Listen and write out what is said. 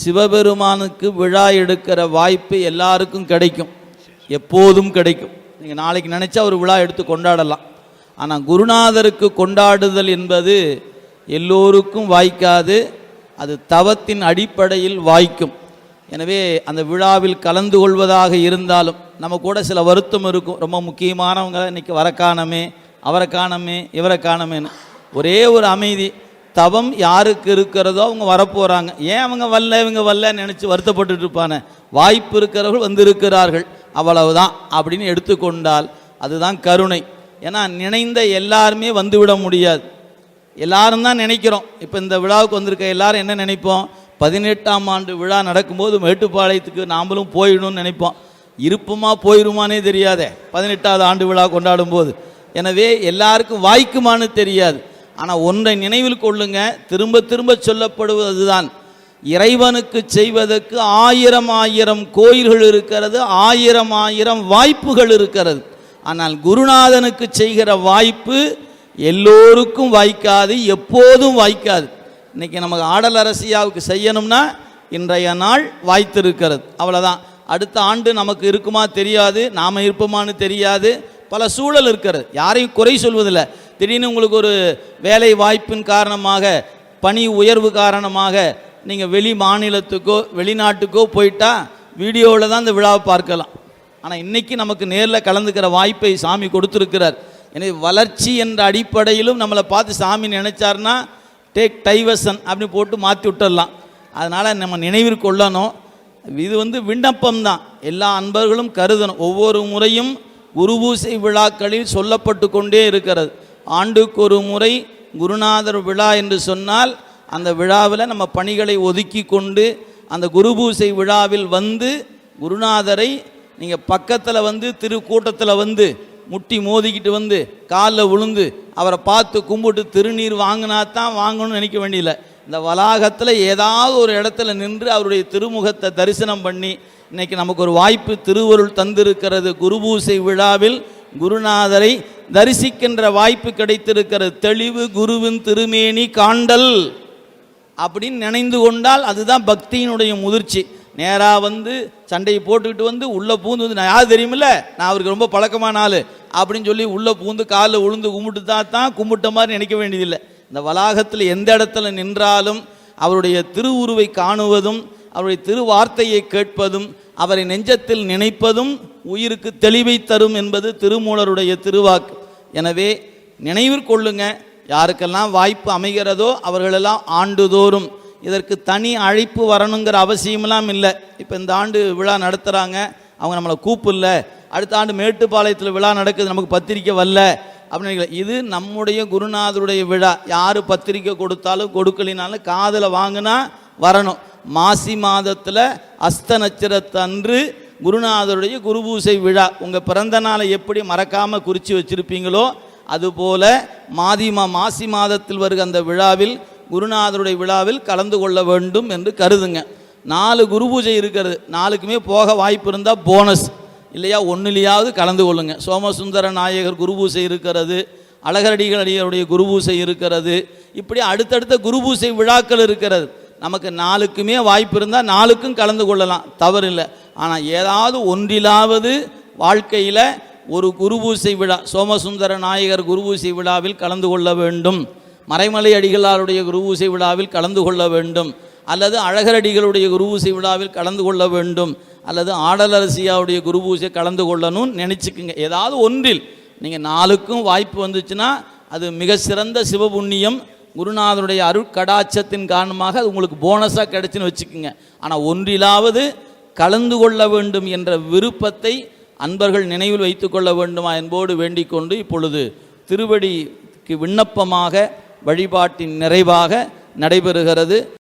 சிவபெருமானுக்கு விழா எடுக்கிற வாய்ப்பு எல்லாருக்கும் கிடைக்கும். எப்போதும் கிடைக்கும். நீங்கள் நாளைக்கு நினச்சா ஒரு விழா எடுத்து கொண்டாடலாம். ஆனால் குருநாதருக்கு கொண்டாடுதல் என்பது எல்லோருக்கும் வாய்க்காது. அது தவத்தின் அடிப்படையில் வாய்க்கும். எனவே அந்த விழாவில் கலந்து கொள்வதாக இருந்தாலும் நம்ம கூட சில வருத்தம் இருக்கும். ரொம்ப முக்கியமானவங்க இன்னைக்கு வர காணமே அவரை காணமே இவரை காணமேன்னு. ஒரே ஒரு அமைதி. தவம் யாருக்கு இருக்கிறதோ அவங்க வரப்போகிறாங்க ஏன் அவங்க வரல இவங்க வரலன்னு நினச்சி வருத்தப்பட்டுட்டு இருப்பானே? வாய்ப்பு இருக்கிறவர்கள் வந்திருக்கிறார்கள். அவ்வளவுதான் அப்படின்னு எடுத்துக்கொண்டால் அதுதான் கருணை. ஏன்னா நினைந்த எல்லாருமே வந்துவிட முடியாது. எல்லாரும் தான் நினைக்கிறோம். இப்போ இந்த விழாவுக்கு வந்திருக்க எல்லாரும் என்ன நினைப்போம்? பதினெட்டாம் ஆண்டு விழா நடக்கும்போது மேட்டுப்பாளையத்துக்கு நாமளும் போயிடணும்னு நினைப்போம். இருப்புமா போயிருமானே தெரியாதே. பதினெட்டாவது ஆண்டு விழா கொண்டாடும் போது எனவே எல்லாருக்கும் வாய்க்குமான்னு தெரியாது. ஆனால் ஒன்றை நினைவில் கொள்ளுங்க திரும்ப திரும்ப சொல்லப்படுவது தான் இறைவனுக்கு செய்வதற்கு ஆயிரம் ஆயிரம் கோயில்கள் இருக்கிறது ஆயிரம் ஆயிரம் வாய்ப்புகள் இருக்கிறது. ஆனால் குருநாதனுக்கு செய்கிற வாய்ப்பு எல்லோருக்கும் வாய்க்காது எப்போதும் வாய்க்காது. இன்றைக்கி நமக்கு ஆடல் அரசியாவுக்கு செய்யணும்னா இன்றைய நாள் வாய்த்திருக்கிறது. அவ்வளோதான் அடுத்த ஆண்டு நமக்கு இருக்குமா தெரியாது நாம் இருப்போமான்னு தெரியாது. பல சூழல் இருக்கிறது. யாரையும் குறை சொல்வதில்லை. திடீர்னு உங்களுக்கு ஒரு வேலை வாய்ப்பின் காரணமாக பணி உயர்வு காரணமாக நீங்கள் வெளி மாநிலத்துக்கோ வெளிநாட்டுக்கோ போயிட்டா வீடியோவில் தான் இந்த விழாவை பார்க்கலாம். ஆனால் இன்றைக்கி நமக்கு நேரில் கலந்துக்கிற வாய்ப்பை சாமி கொடுத்துருக்கிறார். எனவே வளர்ச்சி என்ற அடிப்படையிலும் நம்மளை பார்த்து சாமி நினைச்சார்னா டேக் டைவர்சன் அப்படின்னு போட்டு மாற்றி விட்டுடலாம் அதனால் நம்ம நினைவில் கொள்ளணும். இது வந்து விண்ணப்பம் தான். எல்லா அன்பர்களும் கருதணும். ஒவ்வொரு முறையும் குருபூசை விழாக்களில் சொல்லப்பட்டு கொண்டே இருக்கிறது. ஆண்டுக்கு ஒரு முறை குருநாதர் விழா என்று சொன்னால் அந்த விழாவில் நம்ம பணிகளை ஒதுக்கி கொண்டு அந்த குருபூசை விழாவில் வந்து குருநாதரை நீங்கள் பக்கத்தில் வந்து திருக்கூட்டத்தில் வந்து முட்டி மோதிக்கிட்டு வந்து காலில் விழுந்து அவரை பார்த்து கும்பிட்டு திருநீர் வாங்கினா தான் வாங்கணும்னு நினைக்க வேண்டியல இந்த வளாகத்தில் ஏதாவது ஒரு இடத்துல நின்று அவருடைய திருமுகத்தை தரிசனம் பண்ணி இன்றைக்கி நமக்கு ஒரு வாய்ப்பு திருவருள் தந்திருக்கிறது குருபூசை விழாவில் குருநாதரை தரிசிக்கின்ற வாய்ப்பு கிடைத்திருக்கிற தெளிவு குருவின் திருமேனி காண்டல் அப்படின்னு நினைந்து கொண்டால் அதுதான் பக்தியினுடைய முதிர்ச்சி. நேராக வந்து சண்டையை போட்டுக்கிட்டு வந்து உள்ளே பூந்து வந்து நான் யார் தெரியுமில்ல? நான் அவருக்கு ரொம்ப பழக்கமான ஆள். அப்படின்னு சொல்லி உள்ளே பூந்து காலில் உளுந்து கும்பிட்டு தான் தான் கும்பிட்ட மாதிரி நினைக்க வேண்டியதில்லை. இந்த வளாகத்தில் எந்த இடத்துல நின்றாலும் அவருடைய திருவுருவை காணுவதும் அவருடைய திருவார்த்தையை கேட்பதும் அவரை நெஞ்சத்தில் நினைப்பதும் உயிருக்கு தெளிவை தரும் என்பது திருமூலருடைய திருவாக்கு. எனவே நினைவிற்கொள்ளுங்க யாருக்கெல்லாம் வாய்ப்பு அமைகிறதோ அவர்களெல்லாம் ஆண்டுதோறும் இதற்கு தனி அழைப்பு வரணுங்கிற அவசியமெல்லாம் இல்லை. இப்போ இந்த ஆண்டு விழா நடத்துகிறாங்க அவங்க நம்மளை கூப்பிடல அடுத்த ஆண்டு மேட்டுப்பாளையத்தில் விழா நடக்குது நமக்கு பத்திரிக்கை வரல அப்படின்னு இது நம்முடைய குருநாதருடைய விழா. யார் பத்திரிக்கை கொடுத்தாலும் கொடுக்கலினாலும் காதில் வாங்கினா வரணும். மாசி மாதத்தில் அஸ்த நட்சத்திரத்தன்று குருநாதருடைய குருபூசை விழா உங்கள் பிறந்த நாளை எப்படி மறக்காமல் குறித்து வச்சுருப்பீங்களோ அதுபோல மாதி மா மாசி மாதத்தில் வருகிற அந்த விழாவில் குருநாதருடைய விழாவில் கலந்து கொள்ள வேண்டும் என்று கருதுங்க. நாலு குரு பூஜை இருக்கிறது நாலுக்குமே போக வாய்ப்பு இருந்தால் போனஸ். இல்லையா ஒன்றுலையாவது கலந்து கொள்ளுங்க. சோமசுந்தர நாயகர் குருபூசை இருக்கிறது அழகரடிகள் அடிகளுடைய குருபூசை இருக்கிறது. இப்படி அடுத்தடுத்த குருபூசை விழாக்கள் இருக்கிறது. நமக்கு நாளுக்குமே வாய்ப்பு இருந்தால் நாளுக்கும் கலந்து கொள்ளலாம். தவறு இல்லை ஆனால் ஏதாவது ஒன்றிலாவது வாழ்க்கையில் ஒரு குருபூசை விழா சோமசுந்தர நாயகர் குருபூசை விழாவில் கலந்து கொள்ள வேண்டும். மறைமலை அடிகளாருடைய குருபூசை விழாவில் கலந்து கொள்ள வேண்டும். அல்லது அழகரடிகளுடைய குருபூசை விழாவில் கலந்து கொள்ள வேண்டும். அல்லது ஆடலரசியாவுடைய குருபூசை கலந்து கொள்ளணும்னு நினச்சிக்குங்க. ஏதாவது ஒன்றில். நீங்கள் நாளுக்கும் வாய்ப்பு வந்துச்சுன்னா அது மிக சிறந்த சிவபுண்ணியம் குருநாதருடைய அருட்கடாட்சத்தின் காரணமாக அது உங்களுக்கு போனஸாக கிடைச்சின்னு வச்சுக்கோங்க. ஆனால் ஒன்றிலாவது கலந்து கொள்ள வேண்டும் என்ற விருப்பத்தை அன்பர்கள் நினைவில் வைத்து கொள்ள வேண்டுமா என்போடு வேண்டிக் கொண்டு இப்பொழுது திருவடிக்கு விண்ணப்பமாக வழிபாட்டின் நிறைவாக நடைபெறுகிறது.